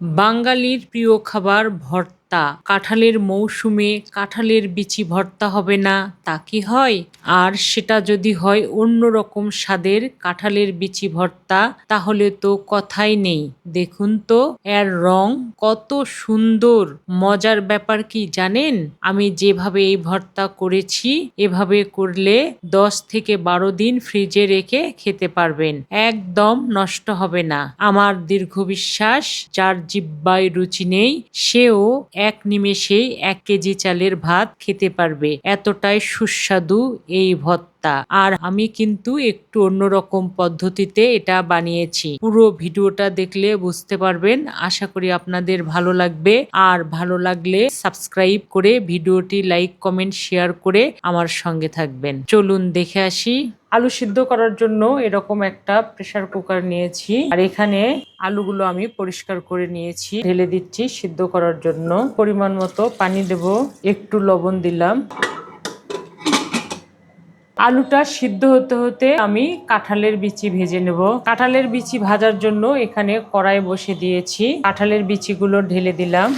বাঙালির প্রিয় খাবার ভর্তা। কাঁঠালের মৌসুমে কাঁঠালের বিচি ভর্তা হবে না, তা কি হয়? আর সেটা যদি হয় অন্য রকম স্বাদের কাঁঠালের বিচি ভর্তা, তাহলে তো কথাই নেই। দেখুন তো, এর রং কত সুন্দর। মজার ব্যাপার কি জানেন? আমি যেভাবে এই ভর্তা করেছি, এভাবে করলে দশ থেকে বারো দিন ফ্রিজে রেখে খেতে পারবেন। একদম নষ্ট হবে না। আমার দীর্ঘ বিশ্বাস, যার জিব্বায় রুচি নেই, সেও এক নিমেষেই এক কেজি চালের ভাত খেতে পারবে। এতটাই সুস্বাদু এই ভর্তা আর আমি কিন্তু একটু অন্যরকম পদ্ধতিতে এটা বানিয়েছি। পুরো ভিডিওটা দেখলে বুঝতে পারবেন। আশা করি আপনাদের ভালো লাগবে। আর ভালো লাগলে সাবস্ক্রাইব করে ভিডিওটি লাইক, কমেন্ট, শেয়ার করে আমার সঙ্গে থাকবেন। চলুন দেখে আসি। আলু সিদ্ধ করার জন্য এরকম একটা প্রেসার কুকার নিয়েছি। আর এখানে আলুগুলো আমি পরিষ্কার করে নিয়েছি। ঢেলে দিচ্ছি সিদ্ধ করার জন্য। পরিমাণ মতো পানি দেব। একটু লবণ দিলাম। আলুটা সিদ্ধ হতে হতে আমি কাঁঠালের বিচি ভেজে নেব। কাঁঠালের বিচি ভাজার জন্য এখানে কড়াই বসে দিয়েছি। কাঁঠালের বিচিগুলো ঢেলে দিলাম।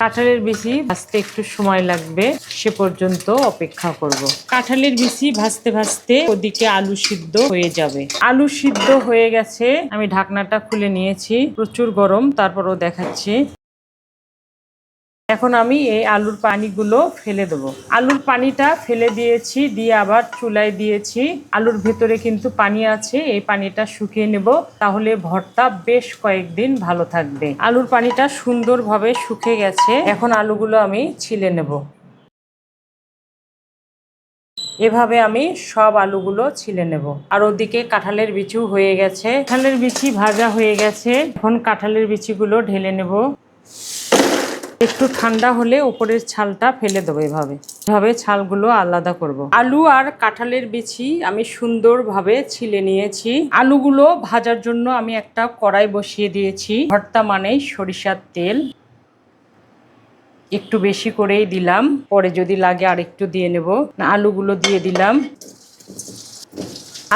কাঁঠালের বিচি ভাজতে একটু সময় লাগবে, সে পর্যন্ত অপেক্ষা করব। কাঁঠালের বিচি ভাজতে ভাজতে ওদিকে আলু সিদ্ধ হয়ে যাবে। আলু সিদ্ধ হয়ে গেছে। আমি ঢাকনাটা খুলে নিয়েছি। প্রচুর গরম, তারপরও দেখাচ্ছি। এখন আমি এই আলুর পানিগুলো ফেলে দেবো। আলুর পানিটা ফেলে দিয়েছি, দিয়ে আবার চুলায় দিয়েছি। আলুর ভেতরে কিন্তু পানি আছে, এই পানিটা শুকিয়ে নেব। তাহলে ভর্তা বেশ কয়েকদিন ভালো থাকবে। আলুর পানিটা সুন্দরভাবে শুকিয়ে গেছে, এখন আলুগুলো আমি ছিলে নেব। এভাবে আমি সব আলুগুলো ছিলে নেব। আর ওদিকে কাঁঠালের বিচু হয়ে গেছে। কাঁঠালের বিচি ভাজা হয়ে গেছে। এখন কাঁঠালের বিচিগুলো ঢেলে নেব। একটু ঠান্ডা হলে উপরের ছালটা ফেলে দেবো এভাবে। এভাবে ছালগুলো আলাদা করব। আলু আর কাঁঠালের বিচি আমি সুন্দরভাবে ছিলে নিয়েছি। আলুগুলো ভাজার জন্য আমি একটা কড়াই বসিয়ে দিয়েছি। ভর্তা মানেই সরিষার তেল। একটু বেশি করেই দিলাম। পরে যদি লাগে আর একটু দিয়ে নেব। আলুগুলো দিয়ে দিলাম।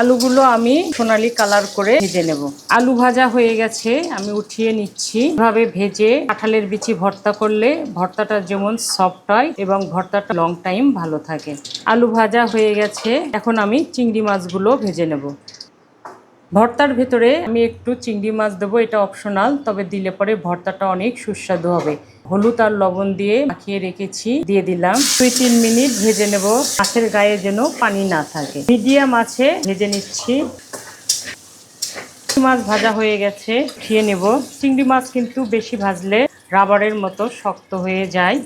আলুগুলো আমি সোনালি কালার করে ভেজে নেব। আলু ভাজা হয়ে গেছে, আমি উঠিয়ে নিচ্ছি। ভাবে ভেজে কাঁঠালের বিচি ভর্তা করলে ভর্তাটা যেমন সফট হয় এবং ভর্তাটা লং টাইম ভালো থাকে। আলু ভাজা হয়ে গেছে, এখন আমি চিংড়ি মাছগুলো ভেজে নেব। ভর্তার ভেতরে আমি একটু চিংড়ি মাছ দেবো, এটা অপশনাল তবে দিলে পরে ভর্তাটা অনেক সুস্বাদু হবে। হলুদ আর লবণ দিয়ে মাখিয়ে রেখেছি, দিয়ে দিলাম। দুই তিন মিনিট ভেজে নেব, মাছের গায়ে যেন পানি না থাকে। মিডিয়াম আছে, ভেজে নিচ্ছি। মাছ ভাজা হয়ে গেছে, খেয়ে নেব। চিংড়ি মাছ কিন্তু বেশি ভাজলে রাবারের মতো শক্ত হয়ে যায়।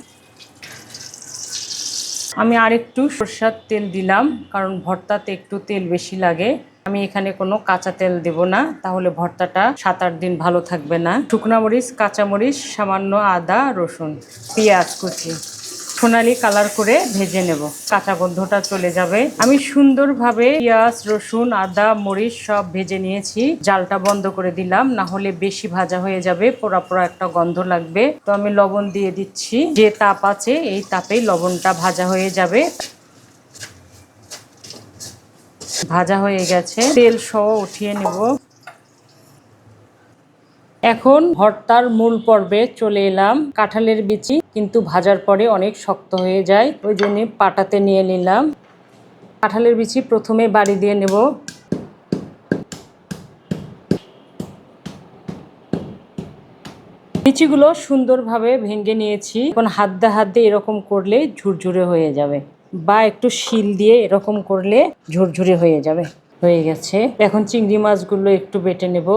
আমি আর একটু সরষার তেল দিলাম, কারণ ভর্তাতে একটু তেল বেশি লাগে। আমি এখানে কোনো কাঁচা তেল দেব না, তাহলে ভর্তাটা সাত আট দিন ভালো থাকবে না। শুকনা মরিচ কাঁচামরিচ সামান্য আদা, রসুন, পেঁয়াজ কুচি। সোনালি কালার করে ভেজে নেব। কাঁচা গন্ধটা চলে যাবে। আমি সুন্দরভাবে পেঁয়াজ, রসুন, আদা, মরিচ সব ভেজে নিয়েছি। জালটা বন্ধ করে দিলাম, না হলে বেশি ভাজা হয়ে যাবে, পোড়া পোড়া একটা গন্ধ লাগবে। তো আমি লবণ দিয়ে দিচ্ছি। যে তাপ আছে, এই তাপেই লবণটা ভাজা হয়ে যাবে। ভাজা হয়ে গেছে। তেল সহ উঠিয়ে নেব। এখন ভর্তার মূল পর্বে চলে এলাম। কাঁঠালের বিচি কিন্তু ভাজার পরে অনেক শক্ত হয়ে যায়, ওই জন্য পাটাতে নিয়ে নিলাম। কাঁঠালের বিচি প্রথমে বাড়ি দিয়ে নেব। বিচিগুলো সুন্দরভাবে ভেঙে নিয়েছি। এখন হাত দিয়ে হাত দিয়ে এরকম করলে ঝুরঝুরে হয়ে যাবে, বা একটু শিল দিয়ে এরকম করলে ঝুরঝুরে হয়ে যাবে, হয়ে গেছে। এখন চিংড়ি মাছগুলো একটু বেটে নেব।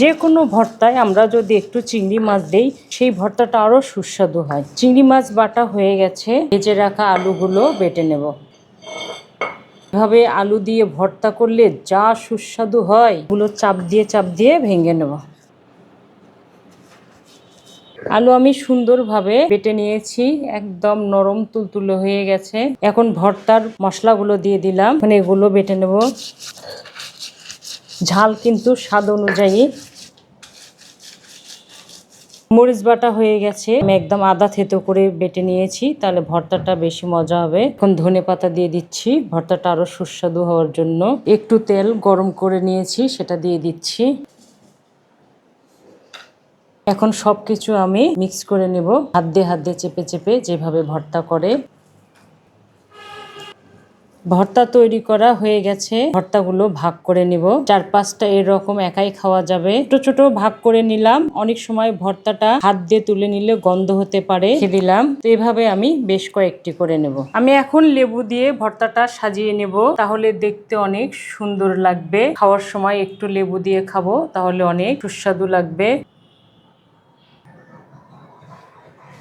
যে কোনো ভর্তায় আমরা যদি একটু চিংড়ি মাছ দেই, সেই ভর্তাটা আরও সুস্বাদু হয়। চিংড়ি মাছ বাটা হয়ে গেছে, ভেজে রাখা আলুগুলো বেটে নেব। এভাবে আলু দিয়ে ভর্তা করলে যা সুস্বাদু হয়, এগুলো চাপ দিয়ে চাপ দিয়ে ভেঙে নেব। আলু আমি সুন্দরভাবে বেটে নিয়েছি, একদম নরম তুলতুলো হয়ে গেছে। এখন ভর্তার মশলাগুলো দিয়ে দিলাম মানে এগুলো বেটে নেব। ঝাল কিন্তু স্বাদ অনুযায়ী। মরিচ বাটা হয়ে গেছে, আমি একদম আদা থেতো করে বেটে নিয়েছি, তাহলে ভর্তাটা বেশি মজা হবে। এখন ধনে পাতা দিয়ে দিচ্ছি, ভর্তাটা আরও সুস্বাদু হওয়ার জন্য। একটু তেল গরম করে নিয়েছি, সেটা দিয়ে দিচ্ছি। এখন সবকিছু আমি মিক্স করে নেব। হাত দিয়ে হাত দিয়ে চেপে চেপে যেভাবে ভর্তা করে। ভর্তা তৈরি করা হয়ে গেছে। ভর্তাগুলো ভাগ করে নিব। চার পাঁচটা এরকম একাই খাওয়া যাবে। ছোট ছোট ভাগ করে নিলাম। অনেক সময় ভর্তাটা হাত দিয়ে তুলে নিলে গন্ধ হতে পারে। দিলাম। তো এভাবে আমি বেশ কয়েকটি করে নেব। আমি এখন লেবু দিয়ে ভর্তাটা সাজিয়ে নেব। তাহলে দেখতে অনেক সুন্দর লাগবে। খাওয়ার সময় একটু লেবু দিয়ে খাব, তাহলে অনেক সুস্বাদু লাগবে।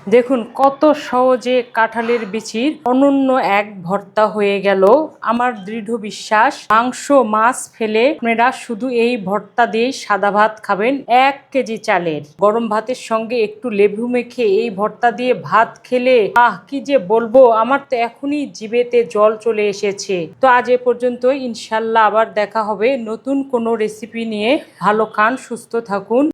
দেখুন, কত সহজে কাঁঠালের বিচির অনন্য এক ভর্তা হয়ে গেল। আমার দৃঢ় বিশ্বাস, মাংস, মাছ ফেলে আপনারা শুধু এই ভর্তা দিয়ে সাদা ভাত খাবেন, এক কেজি চালের। গরম ভাতের সঙ্গে একটু লেবু মেখে এই ভর্তা দিয়ে ভাত খেলে, আহ, কি যে বলব, আমার তো এখনই জিবেতে জল চলে এসেছে। তো আজ এ পর্যন্ত ইনশাল্লাহ আবার দেখা হবে নতুন কোনো রেসিপি নিয়ে। ভালো খান, সুস্থ থাকুন।